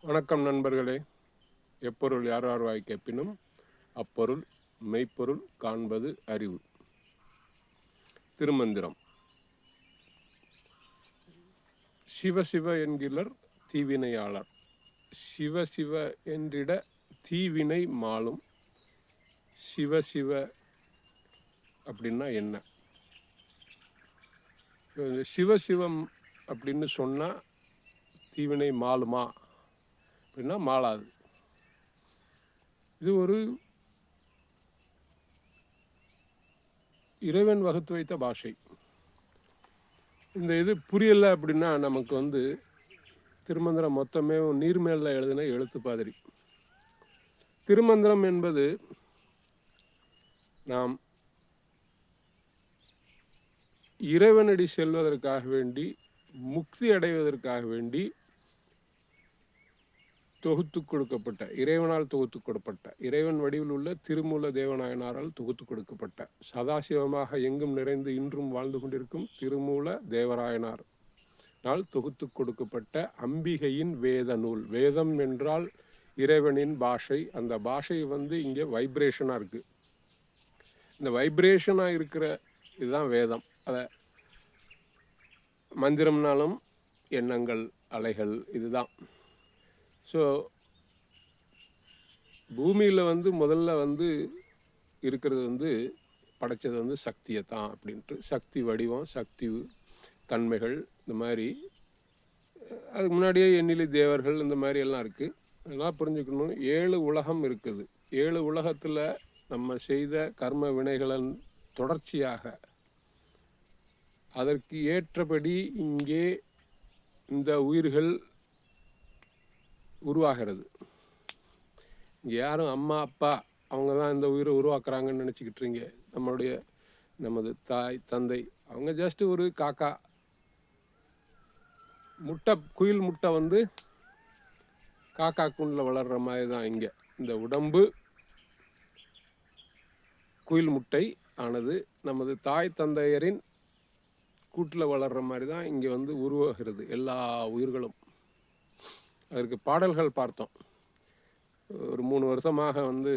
வணக்கம் நண்பர்களே. எப்பொருள் யார் வாய் கேட்பினும் அப்பொருள் மெய்ப்பொருள் காண்பது அறிவு. திருமந்திரம். சிவ சிவ என்கிறர் தீவினையாளர். சிவ சிவ என்றிட தீவினை மாலும். சிவ சிவ அப்படின்னா என்ன? சிவசிவம் அப்படின்னு சொன்னால் தீவினை மாலுமா? அப்படின்னா மாளாது. இது ஒரு இறைவன் வகுத்து வைத்த பாஷை. இந்த இது புரியல அப்படின்னா நமக்கு வந்து திருமந்திரம் மொத்தமே நீர்மேலில் எழுதின எழுத்து பாதிரி. திருமந்திரம் என்பது நாம் இறைவனடி செல்வதற்காக வேண்டி முக்தி அடைவதற்காக வேண்டி தொகுத்து கொடுக்கப்பட்ட இறைவனால் தொகுத்து கொடுக்கப்பட்ட இறைவன் வடிவில் உள்ள திருமூல தேவநாயனாரால் தொகுத்து கொடுக்கப்பட்ட சதாசிவமாக எங்கும் நிறைந்து இன்றும் வாழ்ந்து கொண்டிருக்கும் திருமூல தேவராயனார் நாள் தொகுத்து கொடுக்கப்பட்ட அம்பிகையின் வேத நூல். வேதம் என்றால் இறைவனின் பாஷை. அந்த பாஷை வந்து இங்கே வைப்ரேஷனாக இருக்குது இந்த வைப்ரேஷனாக இருக்கிற இதுதான் வேதம். அதை மந்திரம்னாலும் எண்ணங்கள் அலைகள் இதுதான். ஸோ பூமியில் வந்து முதல்ல வந்து இருக்கிறது வந்து படைச்சது வந்து சக்தியை தான் அப்படின்ட்டு. சக்தி வடிவம் சக்தி தன்மைகள் இந்த மாதிரி. அதுக்கு முன்னாடியே எண்ணிலை தேவர்கள் இந்த மாதிரி எல்லாம் இருக்குது அதெல்லாம் புரிஞ்சுக்கணும். ஏழு உலகம் இருக்குது. ஏழு உலகத்தில் நம்ம செய்த கர்ம வினைகளின் தொடர்ச்சியாக அதற்கு ஏற்றபடி இங்கே இந்த உயிர்கள் உருவாகிறது. இங்கே யாரும் அம்மா அப்பா அவங்க தான் இந்த உயிரை உருவாக்குறாங்கன்னு நினச்சிக்கிட்டுறீங்க நம்மளுடைய நமது தாய் தந்தை அவங்க ஜஸ்ட் ஒரு காக்கா. முட்டை குயில் முட்டை வந்து காக்கா கூண்டில் வளர்கிற மாதிரி தான் இங்கே. இந்த உடம்பு குயில் முட்டை ஆனது நமது தாய் தந்தையரின் கூட்டில் வளர்கிற மாதிரி தான் இங்கே வந்து உருவாகிறது. எல்லா உயிர்களும். அதற்கு பாடல்கள் பார்த்தோம். ஒரு மூணு வருஷமாக வந்து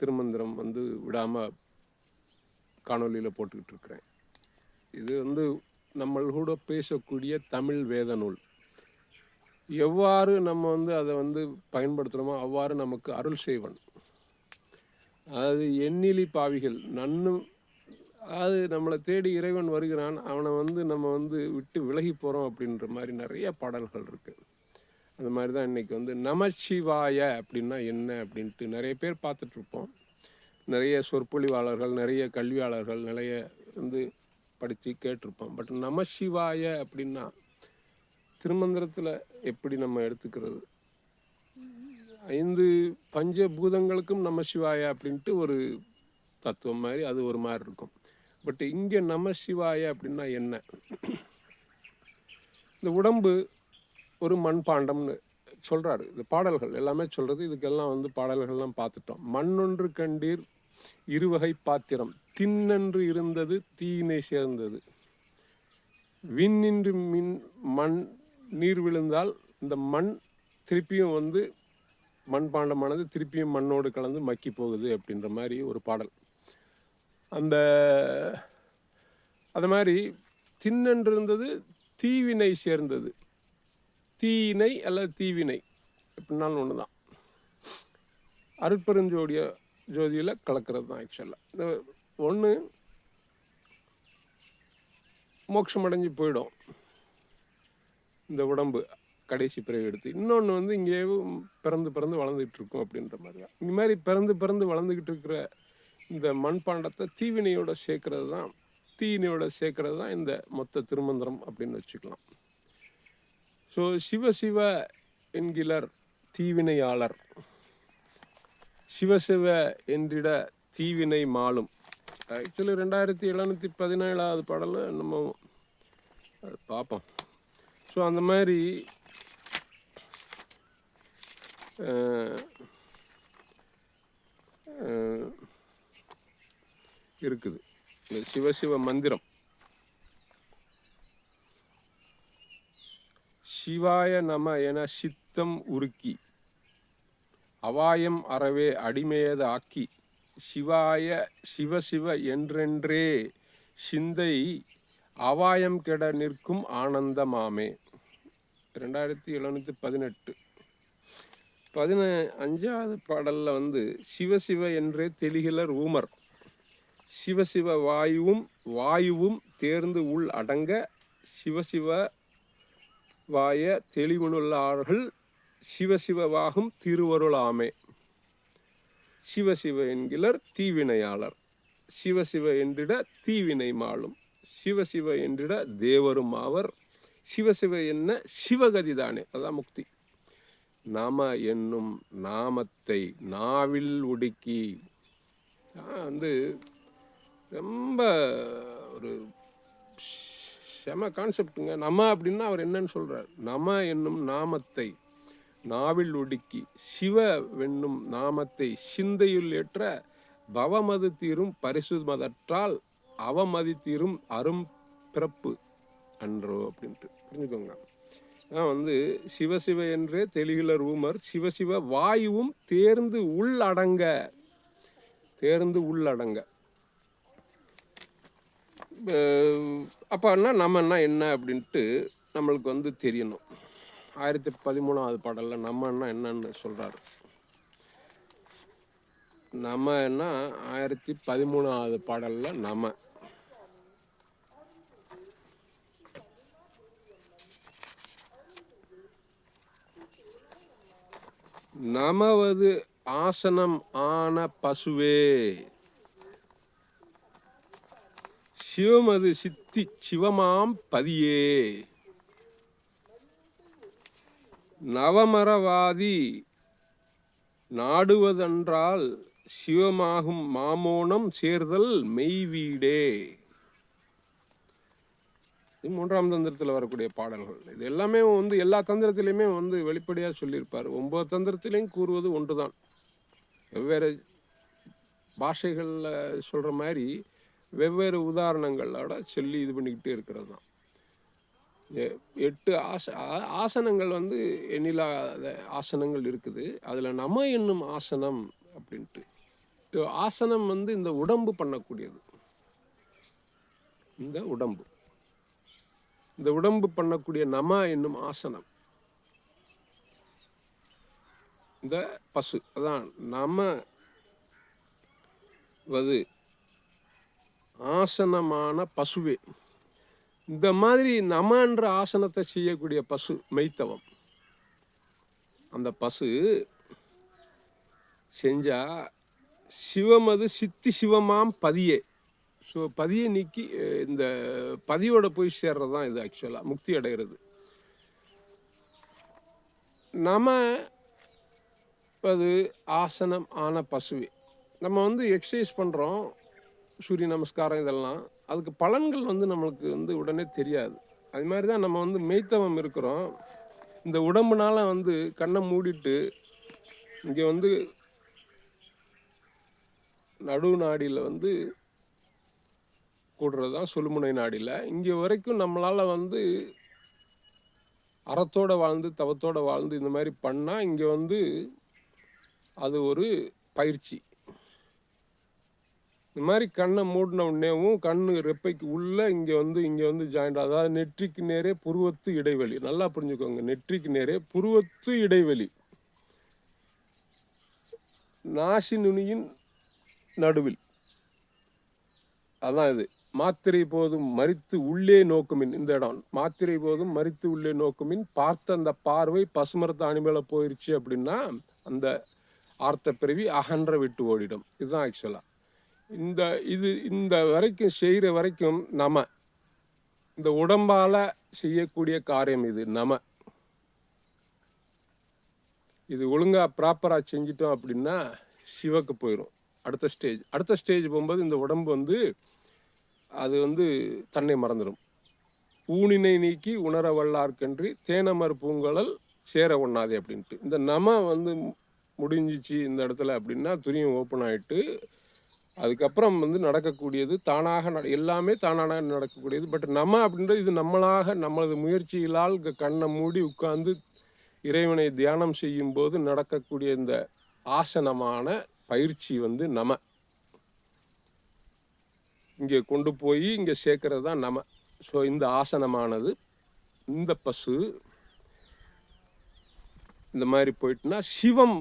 திருமந்திரம் வந்து விடாமல் காணொலியில் போட்டுக்கிட்டு இருக்கிறேன். இது வந்து நம்மளோட பேசக்கூடிய தமிழ் வேத நூல். எவ்வாறு நம்ம வந்து அதை வந்து பயன்படுத்துகிறோமோ அவ்வாறு நமக்கு அருள் செய்வன். அதாவது எண்ணிலி பாவிகள் நன்னும் அதாவது நம்மளை தேடி இறைவன் வருகிறான் அவனை வந்து நம்ம வந்து விட்டு விலகி போகிறோம் அப்படின்ற மாதிரி நிறைய பாடல்கள் இருக்குது அந்த மாதிரி தான் இன்றைக்கி வந்து நமச்சிவாய அப்படின்னா என்ன அப்படின்ட்டு நிறைய பேர் பார்த்துட்ருப்போம். நிறைய சொற்பொழிவாளர்கள் நிறைய கல்வியாளர்கள் நிறைய வந்து படித்து கேட்டிருப்போம். பட் நமசிவாய அப்படின்னா திருமந்திரத்தில் எப்படி நம்ம எடுத்துக்கிறது? ஐந்து பஞ்சபூதங்களுக்கும் நமசிவாய அப்படின்ட்டு ஒரு தத்துவம் மாதிரி அது ஒரு மாதிரி இருக்கும். பட் இங்கே நமசிவாய அப்படின்னா என்ன? இந்த உடம்பு ஒரு மண்பாண்டம்னு சொல்கிறாரு இந்த பாடல்கள் எல்லாமே சொல்கிறது இதுக்கெல்லாம் வந்து பாடல்கள்லாம் பார்த்துட்டோம். மண்ணொன்று கண்டீர் இருவகை பாத்திரம் தின்னன்று இருந்தது தீயினை சேர்ந்தது. விண்ணின்று மின் மண் நீர் விழுந்தால் இந்த மண் திருப்பியும் வந்து மண்பாண்டமானது திருப்பியும் மண்ணோடு கலந்து மக்கி போகுது அப்படின்ற மாதிரி ஒரு பாடல். அந்த அது மாதிரி தின்னன்று இருந்தது தீவினை சேர்ந்தது. தீயினை அல்லது தீவினை. எப்படின்னாலும் ஒன்று தான் அருட்பெருஞ்சோடிய ஜோதியில் கலக்கிறது தான் ஆக்சுவலாக இந்த ஒன்று மோட்சம் அடைஞ்சு போயிடும். இந்த உடம்பு கடைசி பிறகு எடுத்து. இன்னொன்று வந்து இங்கேயே பிறந்து பிறந்து வளர்ந்துக்கிட்டு இருக்கும் அப்படின்ற மாதிரி தான். இந்த மாதிரி பிறந்து பிறந்து வளர்ந்துக்கிட்டு இருக்கிற இந்த மண்பாண்டத்தை தீவினையோட சேர்க்கறது தான் தீவினையோட சேர்க்கறது தான் இந்த மொத்த திருமந்திரம் அப்படின்னு வச்சுக்கலாம். ஸோ சிவ சிவ தீவினையாளர். சிவசிவ என்றிட தீவினை மாலும். ஆக்சுவலி ரெண்டாயிரத்தி எழுநூற்றி பதினேழாவது பாடலில் நம்ம அது பார்ப்போம். ஸோ அந்த மாதிரி இருக்குது. இந்த சிவசிவ மந்திரம். சிவாய நம என சித்தம் உருக்கி அவாயம் அறவே அடிமையது ஆக்கி சிவாய சிவசிவ என்றென்றே சிந்தை அவாயம் கெட நிற்கும் ஆனந்தமாமே. ரெண்டாயிரத்தி எழுநூற்றி பதினெட்டு. பதின அஞ்சாவது பாடலில் வந்து சிவசிவ என்றே தெளிகிலர் ஊமர் சிவசிவ வாயுவும் வாயுவும் தேர்ந்து உள் அடங்க சிவசிவ வாய தெளிவுள்ளார்கள் சிவசிவவாகும் திருவருளாமே. சிவசிவ என்கிறார் தீவினையாளர். சிவசிவ என்றிட தீவினை மாளும். சிவசிவ என்றிட தேவரும் ஆவர். சிவசிவ என்ன சிவகதி தானே அதான் முக்தி. நாம என்னும் நாமத்தை நாவில் ஒடுக்கி வந்து ரொம்ப ஒரு செம கான்செப்டுங்க நம அப்படின்னா அவர் என்னன்னு சொல்கிறார் நம என்னும் நாமத்தை நாவில் ஒடுக்கி சிவ வென்னும் நாமத்தை சிந்தையுள் ஏற்ற பவமது தீரும் பரிசுமதற்றால் அவமதி தீரும் அரும் பிறப்பு அன்றோ அப்படின்ட்டு. புரிஞ்சுக்கோங்க. நான் வந்து சிவசிவ என்றே தெளிகில ரூமர் சிவசிவ வாயுவும் தேர்ந்து உள்ளடங்க தேர்ந்து உள்ளடங்க. அப்போன்னா நம்மன்னா என்ன அப்படின்ட்டு நம்மளுக்கு வந்து தெரியணும். ஆயிரத்தி பதிமூணாவது பாடலில் நம்மன்னா என்னன்னு சொல்கிறாரு நம்ம என்ன ஆயிரத்தி பதிமூணாவது பாடலில் நம்ம. நமவது ஆசனம் ஆன பசுவே சிவமது சித்தி சிவமாம் பதியே. நவமரவாதி நாடுவதென்றால் சிவமாகும் மாமோனம் சேர்தல் மெய்வீடே. இது மூன்றாம் தந்திரத்தில் வரக்கூடிய பாடல்கள். இது எல்லாமே வந்து எல்லா தந்திரத்திலையுமே வந்து வெளிப்படையாக சொல்லியிருப்பார். ஒன்பது தந்திரத்திலையும் கூறுவது ஒன்று தான் வெவ்வேறு பாஷைகளில் சொல்கிற மாதிரி வெவ்வேறு உதாரணங்களோட சொல்லி இது பண்ணிக்கிட்டே இருக்கிறது தான் எட்டு ஆச ஆசனங்கள் வந்து எண்ணிலாத ஆசனங்கள் இருக்குது. அதில் நம என்னும் ஆசனம் அப்படின்ட்டு. ஆசனம் வந்து இந்த உடம்பு பண்ணக்கூடியது. இந்த உடம்பு. இந்த உடம்பு பண்ணக்கூடிய நம என்னும் ஆசனம். இந்த பசு அதான் நம வது ஆசனமான பசுவே. இந்த மாதிரி நமன்ற ஆசனத்தை செய்யக்கூடிய பசு மெய்த்தவம். அந்த பசு செஞ்சால் சிவமது சித்தி சிவமாம் பதியே. ஸோ பதியை நீக்கி இந்த பதியோட போய் சேர்றது தான் இது ஆக்சுவலாக முக்தி அடைகிறது. நம அது ஆசனம் ஆன பசுவே. நம்ம வந்து எக்ஸசைஸ் பண்ணுறோம் சூரிய நமஸ்காரம் இதெல்லாம் அதுக்கு பலன்கள் வந்து நம்மளுக்கு வந்து உடனே தெரியாது. அது மாதிரி தான் நம்ம வந்து மெய்த்தவம் இருக்கிறோம். இந்த உடம்புனால வந்து கண்ணை மூடிட்டு இங்கே வந்து நடு நாடியில் வந்து கூடுறது தான் சொல்முனை நாடியில். இங்கே வரைக்கும் நம்மளால் வந்து அறத்தோட வாழ்ந்து தவத்தோட வாழ்ந்து இந்த மாதிரி பண்ணால் இங்கே வந்து அது ஒரு பயிற்சி. இந்த மாதிரி கண்ணை மூடின உடனேவும் கண்ணு ரெப்பைக்கு உள்ளே இங்கே வந்து இங்கே வந்து ஜாயிண்ட் அதாவது நெற்றிக்கு நேரே புருவத்து இடைவெளி. நல்லா புரிஞ்சுக்கோங்க. நெற்றிக்கு நேரே புருவத்து இடைவெளி. நாசி நுனியின் நடுவில். அதான் இது. மாத்திரை போதும் மறித்து உள்ளே நோக்குமின். இந்த இடம். மாத்திரை போதும் மறித்து உள்ளே நோக்குமின். பார்த்த அந்த பார்வை பசுமரத்து அணிமேல போயிருச்சு அப்படின்னா அந்த ஆர்த்த பிறவி அகன்ற விட்டு ஓடிடும். இதுதான் ஆக்சுவலாக இந்த இது இந்த வரைக்கும் செய்கிற வரைக்கும் நம. இந்த உடம்பால் செய்யக்கூடிய காரியம் இது நம. இது ஒழுங்காக ப்ராப்பராக செஞ்சிட்டோம் அப்படின்னா சிவக்கு போயிடும் அடுத்த ஸ்டேஜ் அடுத்த ஸ்டேஜ் போகும்போது இந்த உடம்பு வந்து அது வந்து தன்னை மறந்துடும் ஊனினை நீக்கி உணர வல்லார்க்கன்றி தேனமர் பூங்கலல் சேர ஒண்ணாதே அப்படின்ட்டு. இந்த நம வந்து முடிஞ்சிச்சு இந்த இடத்துல அப்படின்னா துணியும் ஓப்பன் ஆகிட்டு அதுக்கப்புறம் வந்து நடக்கக்கூடியது தானாக நட எல்லாமே தானாக நடக்கக்கூடியது. பட் நம்ம அப்படின்றது இது நம்மளாக நம்மளது முயற்சிகளால் கண்ணை மூடி உட்கார்ந்து இறைவனை தியானம் செய்யும்போது நடக்கக்கூடிய இந்த ஆசனமான பயிற்சி வந்து நம இங்கே கொண்டு போய் இங்கே சேர்க்கறது தான் நம ஸோ இந்த ஆசனமானது இந்த பசு இந்த மாதிரி போயிட்டுனா சிவம்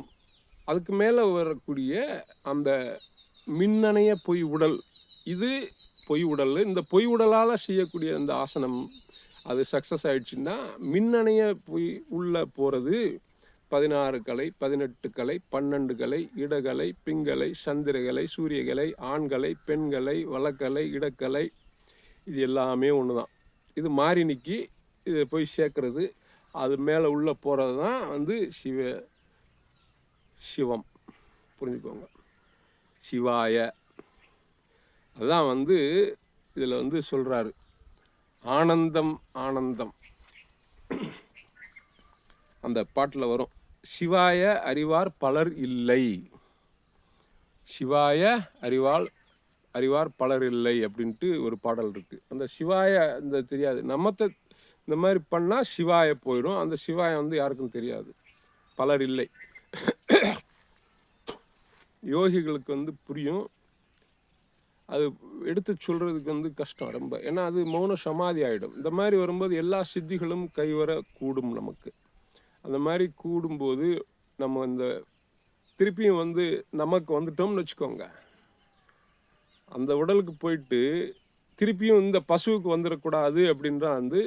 அதுக்கு மேலே வரக்கூடிய அந்த மின்னணைய பொய் உடல். இது பொய் உடல். இந்த பொய் உடலால் செய்யக்கூடிய அந்த ஆசனம் அது சக்ஸஸ் ஆயிடுச்சுன்னா மின்னணைய பொய் உள்ளே போகிறது பதினாறு கலை பதினெட்டு கலை பன்னெண்டு கலை இடகலை பிங்கலை சந்திரகலை சூரியகலை ஆண்கலை பெண்கலை வழக்கலை இடக்கலை இது எல்லாமே ஒன்று தான் இது மாறினிக்கு இதை போய் சேர்க்குறது அது மேலே உள்ளே போகிறது தான் வந்து சிவ சிவம். புரிஞ்சுக்கோங்க. சிவாய. அதான் வந்து இதில் வந்து சொல்கிறாரு ஆனந்தம் ஆனந்தம். அந்த பாட்டில் வரும். சிவாய அறிவார் பலர் இல்லை. சிவாய அறிவால் அறிவார் பலர் இல்லை அப்படின்ட்டு ஒரு பாடல் இருக்குது அந்த சிவாய இந்த தெரியாது. நம்மத்தை இந்த மாதிரி பண்ணால் சிவாய போயிடும். அந்த சிவாய வந்து யாருக்கும் தெரியாது. பலர் இல்லை. யோகிகளுக்கு வந்து புரியும். அது எடுத்து சொல்கிறதுக்கு வந்து கஷ்டம் ரொம்ப. ஏன்னா அது மௌன சமாதி ஆகிடும் இந்த மாதிரி வரும்போது எல்லா சித்திகளும் கைவர கூடும் நமக்கு. அந்த மாதிரி கூடும்போது நம்ம இந்த திருப்பியும் வந்து நமக்கு வந்துட்டோம்னு வச்சுக்கோங்க. அந்த உடலுக்கு போயிட்டு திருப்பியும் இந்த பசுவுக்கு வந்துடக்கூடாது அப்படின்றா வந்து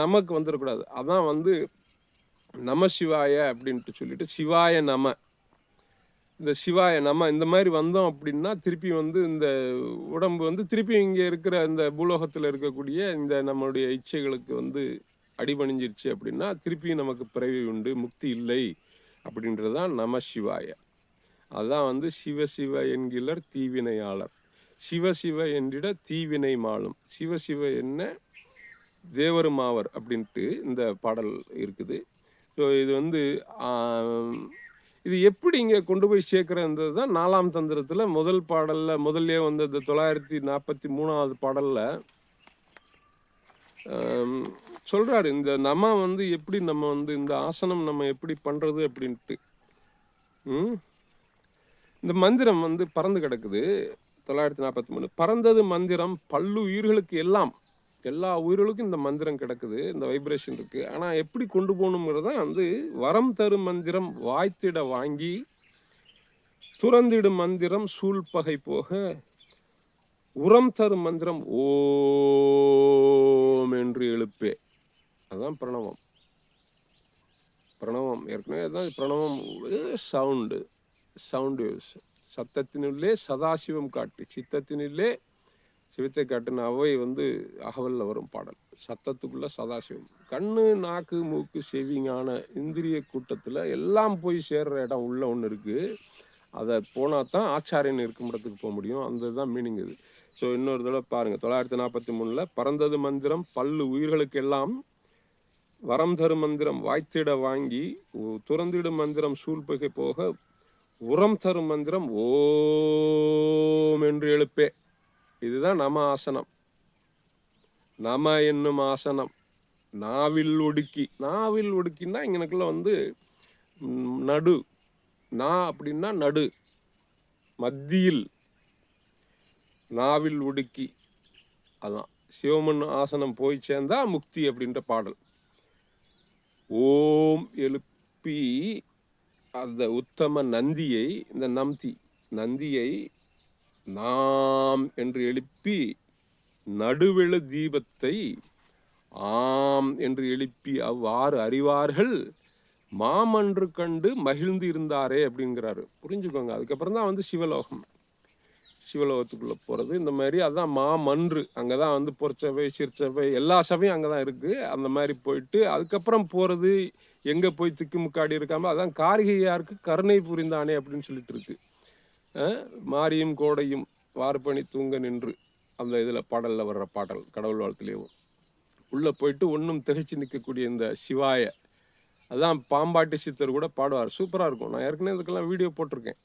நமக்கு வந்துடக்கூடாது. அதான் வந்து நம சிவாய அப்படின்ட்டு சொல்லிட்டு சிவாய நம. இந்த சிவாய நம்ம இந்த மாதிரி வந்தோம் அப்படின்னா திருப்பி வந்து இந்த உடம்பு வந்து திருப்பி இங்கே இருக்கிற இந்த பூலோகத்தில் இருக்கக்கூடிய இந்த நம்மளுடைய இச்சைகளுக்கு வந்து அடிபணிஞ்சிருச்சு அப்படின்னா திருப்பியும் நமக்கு பிறவி உண்டு முக்தி இல்லை அப்படின்றது தான் நம சிவாய. அதுதான் வந்து சிவ சிவ என்கிறார் தீவினையாளர். சிவ சிவ என்றிட தீவினை மாலும் சிவ சிவ என்ன? தேவருமாவர் அப்படின்ட்டு இந்த பாடல் இருக்குது. ஸோ இது வந்து இது எப்படி இங்கே கொண்டு போய் சேர்க்குறன்றது தான் நாலாம் தந்திரத்தில் முதல் பாடலில் முதல்லே வந்து இந்த தொள்ளாயிரத்தி நாற்பத்தி மூணாவது பாடலில் சொல்கிறாரு இந்த நம்ம வந்து எப்படி நம்ம வந்து இந்த ஆசனம் நம்ம எப்படி பண்ணுறது அப்படின்ட்டு. இந்த மந்திரம் வந்து பறந்து கிடக்குது தொள்ளாயிரத்தி நாற்பத்தி மூணு. பறந்தது மந்திரம் பல்லு உயிர்களுக்கு எல்லாம். எல்லா உயிர்களுக்கும் இந்த மந்திரம் கிடக்குது இந்த வைப்ரேஷன் இருக்குது ஆனால் எப்படி கொண்டு போகணுங்கிறத வந்து வரம் தரும் மந்திரம் வாய்த்திட வாங்கி துறந்திடும் மந்திரம் சூழ்பகை போக உரம் தரும் மந்திரம் ஓம் என்று எழுப்பே. அதுதான் பிரணவம். பிரணவம். ஏற்கனவே அதுதான் பிரணவம். சவுண்டு சவுண்ட் வேவ்ஸ் சத்தத்தினுள்ளே சதாசிவம் காட்டு. சித்தத்தினுள்ளே சிவத்தை காட்டின அவை வந்து அகவல்ல வரும் பாடல். சத்தத்துக்குள்ள சதாசிவம். கண்ணு நாக்கு மூக்கு செவிங்கான இந்திரிய கூட்டத்தில் எல்லாம் போய் சேர்ற இடம் உள்ள ஒன்று இருக்குது அதை போனால் தான் ஆச்சாரியன் இருக்கும் இடத்துக்கு போக முடியும். அந்த தான் மீனிங் இது. ஸோ இன்னொரு தடவை பாருங்கள் தொள்ளாயிரத்தி நாற்பத்தி மூணில் பறந்தது மந்திரம் பல்லு உயிர்களுக்கு எல்லாம் வரம் தரும் மந்திரம் வாய்த்திட வாங்கி துறந்திடும் மந்திரம் சூழ்பகை போக உரம் தரும் மந்திரம் ஓம் என்று எழுப்பே. இதுதான் நம ஆசனம். நம என்னும் ஆசனம். நாவில் ஒடுக்கி நாவில் ஒடுக்கின்னா இங்கனக்குள்ள வந்து நடு. நா அப்படின்னா நடு. மத்தியில். நாவில் ஒடுக்கி. அதான். சிவமன் ஆசனம் போய் சேர்ந்தா முக்தி அப்படின்ற பாடல். ஓம் எழுப்பி அந்த உத்தம நந்தியை இந்த நம்தி நந்தியை நாம் என்று எழுப்பி நடுவெளு தீபத்தை ஆம் என்று எழுப்பி அவ்வாறு அறிவார்கள் மாமன்று கண்டு மகிழ்ந்து இருந்தாரே அப்படிங்கிறாரு. புரிஞ்சுக்கோங்க. அதுக்கப்புறம் தான் வந்து சிவலோகம். சிவலோகத்துக்குள்ளே போகிறது இந்த மாதிரி அதுதான் மாமன்று. அங்கே தான் வந்து பொற்சபை சிற்சபை எல்லா சபையும் அங்கே தான் இருக்குது அந்த மாதிரி போயிட்டு அதுக்கப்புறம் போகிறது எங்கே போய் திக்கு முக்காடி இருக்காமல் அதான் காரிகையாருக்கு கருணை புரிந்தானே அப்படின்னு சொல்லிட்டு இருக்கு. மாரியும் கோடையும் வார்பணி தூங்க நின்று அந்த இதில் பாடலில் வர்ற பாடல் கடவுள் வாழ்த்துலேயும் உள்ளே போயிட்டு ஒன்றும் திகைச்சு நிற்கக்கூடிய இந்த சிவாய அதான் பாம்பாட்டி சித்தர் கூட பாடுவார். சூப்பராக இருக்கும். நான் ஏற்கனவே இதுக்கெல்லாம் வீடியோ போட்டிருக்கேன்.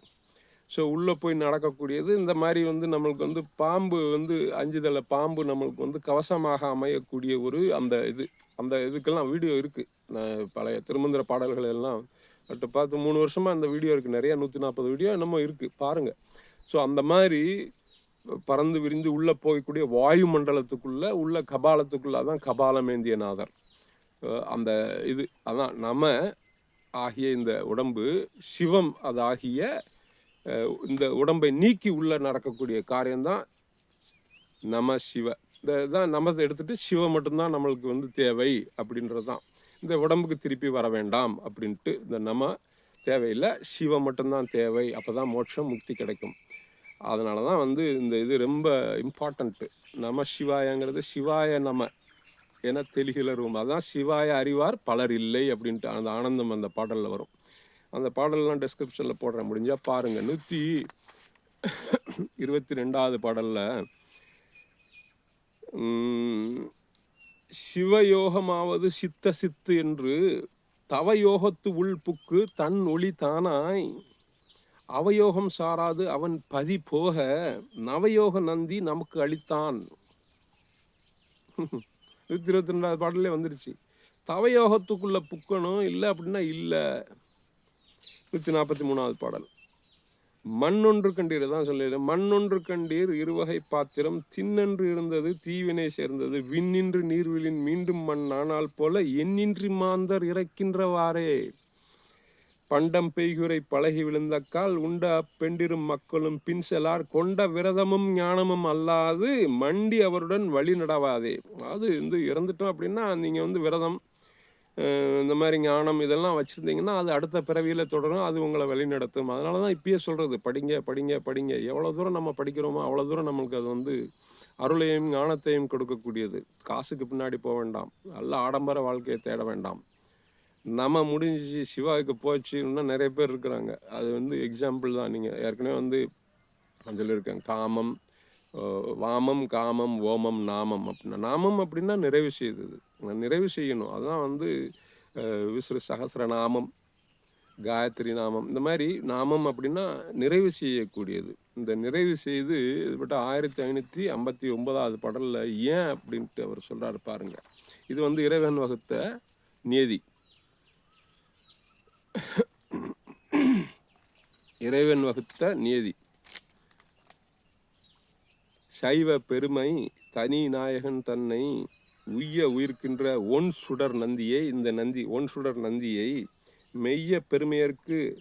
ஸோ உள்ளே போய் நடக்கக்கூடியது இந்த மாதிரி வந்து நம்மளுக்கு வந்து பாம்பு வந்து அஞ்சு தலை பாம்பு நம்மளுக்கு வந்து கவசமாக அமையக்கூடிய ஒரு அந்த இது அந்த இதுக்கெல்லாம் வீடியோ இருக்குது நான் பழைய திருமந்திர பாடல்கள் எல்லாம் பட் பார்த்து மூணு வருஷமாக அந்த வீடியோ இருக்குது நிறைய நூற்றி நாற்பது வீடியோ என்னமோ இருக்குது பாருங்கள் ஸோ அந்த மாதிரி பறந்து விரிந்து உள்ளே போகக்கூடிய வாயு மண்டலத்துக்குள்ளே உள்ள கபாலத்துக்குள்ளே தான் கபாலமேந்திய நாதர். அந்த இது அதான் நம ஆகிய இந்த உடம்பு சிவம் அதாகிய ஆகிய இந்த உடம்பை நீக்கி உள்ளே நடக்கக்கூடிய காரியம்தான் நம சிவ. இந்த தான் நமதை எடுத்துகிட்டு சிவம் மட்டும்தான் நம்மளுக்கு வந்து தேவை அப்படின்றது தான் இந்த உடம்புக்கு திருப்பி வர வேண்டாம் அப்படின்ட்டு இந்த நம தேவையில்லை. சிவம் மட்டும்தான் தேவை. அப்போ தான் மோட்சம் முக்தி கிடைக்கும். அதனால தான் வந்து இந்த இது ரொம்ப இம்பார்ட்டண்ட்டு நம சிவாயங்கிறது சிவாய நம என தெளிகிலரும் அதுதான் சிவாய அறிவார் பலர் இல்லை அப்படின்ட்டு அந்த ஆனந்தம் அந்த பாடலில் வரும். அந்த பாடல்லாம் டெஸ்கிரிப்ஷனில் போடுறேன் முடிஞ்சால் பாருங்கள் நூற்றி இருபத்தி ரெண்டாவது பாடலில் சிவயோகமாவது சித்த சித்து என்று தவயோகத்து உள்புக்கு தன் ஒளி தானாய். அவயோகம் சாராது அவன் பதி போக நவயோக நந்தி நமக்கு அளித்தான். நூற்றி இருபத்தி ரெண்டாவது பாடலே வந்துருச்சு. தவயோகத்துக்குள்ள புக்கணும் இல்லை அப்படின்னா இல்லை. நூற்றி நாற்பத்தி மூணாவது பாடல். மண்ணொன்று கண்டீர் தான் சொல்லிடு மண்ணொன்று கண்டீர் இருவகை பாத்திரம் தின்னென்று இருந்தது தீவினை சேர்ந்தது. விண்ணின்று நீர்விழின் மீண்டும் மண் ஆனால் போல எண்ணின்றி மாந்தர் இறக்கின்றவாறே. பண்டம் பெய்குரை பழகி விழுந்தக்கால் உண்ட அப்பெண்டிரும் மக்களும் பின் செலார் கொண்ட விரதமும் ஞானமும் அல்லாது மண்டி அவருடன் வழி நடவாதே. அது வந்து இறந்துட்டோம் அப்படின்னா நீங்கள் வந்து விரதம் இந்த மாதிரி ஞானம் இதெல்லாம் வச்சுருந்தீங்கன்னா அது அடுத்த பிறவியில் தொடரும் அது உங்களை வழிநடத்தும். அதனால தான் இப்பயே சொல்கிறது படிங்க படிங்க படிங்க. எவ்வளோ தூரம் நம்ம படிக்கிறோமோ அவ்வளோ தூரம் நமக்கு அது வந்து அருளையும் ஞானத்தையும் கொடுக்கக்கூடியது. காசுக்கு பின்னாடி போக வேண்டாம். நல்ல ஆடம்பர வாழ்க்கையை தேட வேண்டாம். நம்ம முடிஞ்சு சிவாவுக்கு போச்சு இன்னும் நிறைய பேர் இருக்கிறாங்க. அது வந்து எக்ஸாம்பிள் தான். நீங்கள் ஏற்கனவே வந்து நான் சொல்லியிருக்கேன் காமம் வாமம் காமம் ஓமம் நாமம் அப்படின்னா நாமம் அப்படின்னா நிறைவு செய்தது. நிறைவு செய்யணும். அதுதான் வந்து விஸ்வ விஸ்ரு சகசிர நாமம் காயத்ரி நாமம். இந்த மாதிரி நாமம் அப்படின்னா நிறைவு செய்யக்கூடியது. இந்த நிறைவு செய்து இதுபட்ட ஆயிரத்தி ஐநூற்றி ஐம்பத்தி ஒன்பதாவது படலில் ஏன் அப்படின்ட்டு அவர் சொல்கிறாரு பாருங்க. இது வந்து இறைவன் வகுத்த நியதி. இறைவன் வகுத்த நியதி. சைவ பெருமை தனி நாயகன் தன்னை உய்ய உயிர்க்கின்ற ஒன் சுடர் நந்தியை இந்த நந்தி ஒன் சுடர் நந்தியை மெய்ய பெருமையர்க்கு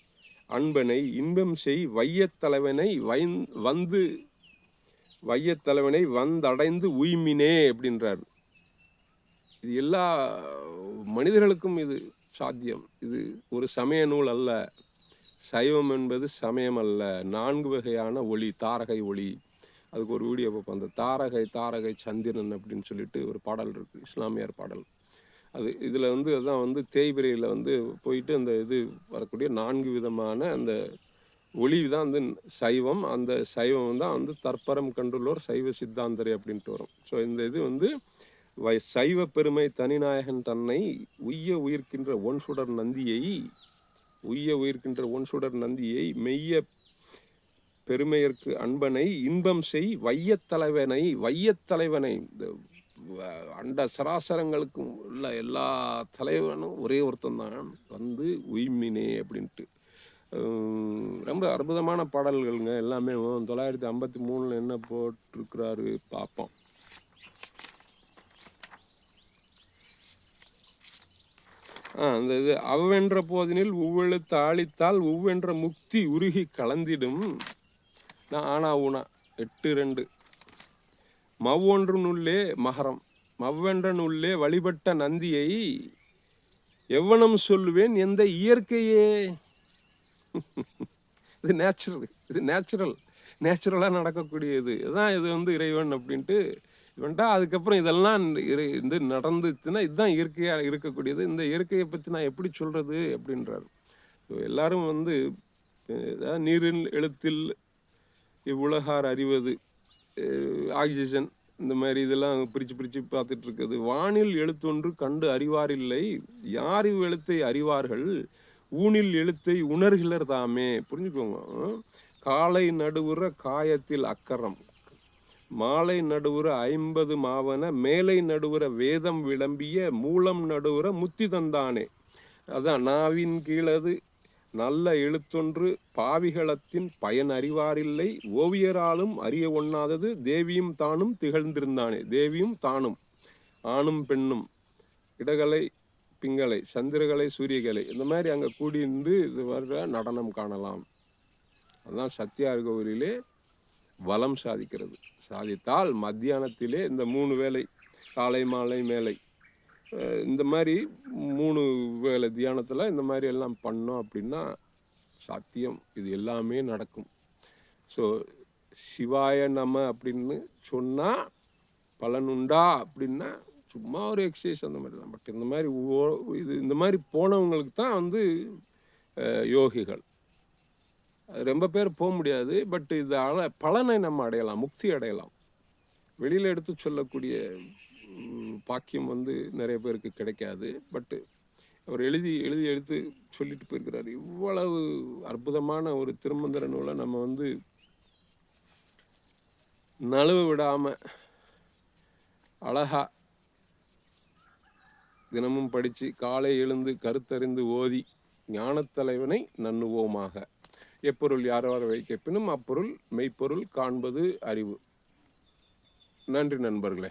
அன்பனை இன்பம் செய் வையத் தலைவனை வைந் வந்து வையத்தலைவனை வந்தடைந்து உய்மினே அப்படின்றார். இது எல்லா மனிதர்களுக்கும் இது சாத்தியம். இது ஒரு சமய நூல் அல்ல. சைவம் என்பது சமயம் அல்ல. நான்கு வகையான ஒளி தாரகை ஒளி. அதுக்கு ஒரு வீடியோ பார்ப்போம். அந்த தாரகை தாரகை சந்திரன் அப்படின்னு சொல்லிட்டு ஒரு பாடல் இருக்குது இஸ்லாமியர் பாடல். அது இதில் வந்து அதுதான் வந்து தேய்பிரையில் வந்து போயிட்டு அந்த இது வரக்கூடிய நான்கு விதமான அந்த ஒளி தான் வந்து சைவம். அந்த சைவம் தான் வந்து தற்பரம் கண்டுள்ளோர் சைவ சித்தாந்தரை அப்படின்ட்டு வரும். ஸோ இந்த இது வந்து வை சைவ பெருமை தனிநாயகன் தன்னை உய்ய உயிர்க்கின்ற ஒன் சுடர் நந்தியை உய்ய உயிர்க்கின்ற ஒன் சுடர் நந்தியை மெய்ய பெருமையர்க்கு அன்பனை இன்பம் செய் வையத் தலைவனை வையத் தலைவனை. இந்த அண்ட சராசரங்களுக்கும் உள்ள எல்லா தலைவனும் ஒரே ஒருத்தன் தான் வந்து உய்மினே அப்படின்ட்டு. ரொம்ப அற்புதமான பாடல்கள்ங்க. எல்லாமே தொள்ளாயிரத்தி ஐம்பத்தி மூணில் என்ன போட்டிருக்கிறாரு பார்ப்போம் ஆ அந்த இது அவ்வென்ற போதினில் உவ்வெழுத்து அழித்தால் உவ்வென்ற முக்தி உருகி கலந்திடும். நான் ஆனா ஊனா. எட்டு ரெண்டு. மவ்வொன்றுனுள்ளே மகரம். மவ்வென்ற நுள்ளே வழிபட்ட நந்தியை எவ்வனம் சொல்லுவேன் எந்த இயற்கையே? இது நேச்சுரல் இது நேச்சுரல் நேச்சுரலாக நடக்கக்கூடியது. இதுதான் இது வந்து இறைவன் அப்படின்ட்டு இவன்ட்டா அதுக்கப்புறம் இதெல்லாம் இறை இது நடந்துச்சுன்னா இதுதான் இயற்கையாக இருக்கக்கூடியது. இந்த இயற்கையை பற்றி நான் எப்படி சொல்கிறது அப்படின்றாரு. எல்லாரும் வந்து நீரின் நீரில் எழுத்தில் இவ்வுலகார் அறிவது ஆக்சிஜன் இந்த மாதிரி இதெல்லாம் பிரித்து பிரித்து பார்த்துட்டு இருக்குது. வானில் எழுத்தொன்று கண்டு அறிவாரில்லை யார் இவ் எழுத்தை அறிவார்கள்? ஊனில் எழுத்தை உணர்கிலர் தாமே. புரிஞ்சுக்கோங்க காலை நடுவுற காயத்தில் அக்கறம் மாலை நடுவுற ஐம்பது மாவன மேலை நடுவுற வேதம் விளம்பிய மூலம் நடுவுற முத்தி தந்தானே. அதான் நாவின் கீழது நல்ல எழுத்தொன்று பாவிகளத்தின் பயன் அறிவாரில்லை. ஓவியராலும் அறிய ஒண்ணாதது தேவியும் தானும் திகழ்ந்திருந்தானே. தேவியும் தானும் ஆணும் பெண்ணும் இடகலை பிங்களை சந்திரகலை சூரியகலை இந்த மாதிரி அங்கே கூடியிருந்து இது வர்ற நடனம் காணலாம். அதான் சத்தியார் கோவிலே வளம் சாதிக்கிறது. சாதித்தால் மத்தியானத்திலே இந்த மூணு வேலை காலை மாலை மேலை இந்த மாதிரி மூணு வேலை தியானத்தில் இந்த மாதிரி எல்லாம் பண்ணோம் அப்படின்னா சாத்தியம் இது எல்லாமே நடக்கும். ஸோ சிவாய நம அப்படின்னு சொன்னால் பலனுண்டா அப்படின்னா சும்மா ஒரு எக்ஸசைஸ் அந்த மாதிரி தான். பட் இந்த மாதிரி ஓ- இது இந்த மாதிரி போனவங்களுக்கு தான் வந்து யோகிகள். அது ரொம்ப பேர் போக முடியாது பட் இதால் பலனை நம்ம அடையலாம் முக்தி அடையலாம். வெளியில் எடுத்து சொல்லக்கூடிய பாக்கியம் வந்து நிறைய பேருக்கு கிடைக்காது. பட்டு அவர் எழுதி எழுதி எழுத்து சொல்லிட்டு போயிருக்கிறார். இவ்வளவு அற்புதமான ஒரு திருமந்திர நூலை நம்ம வந்து நழுவ விடாமல் அழகா தினமும் படித்து காலை எழுந்து கருத்தறிந்து ஓதி ஞானத்தலைவனை நண்ணுவோமாக. எப்பொருள் யாரவர் வைக்கப்பினும் அப்பொருள் மெய்ப்பொருள் காண்பது அறிவு. நன்றி நண்பர்களே.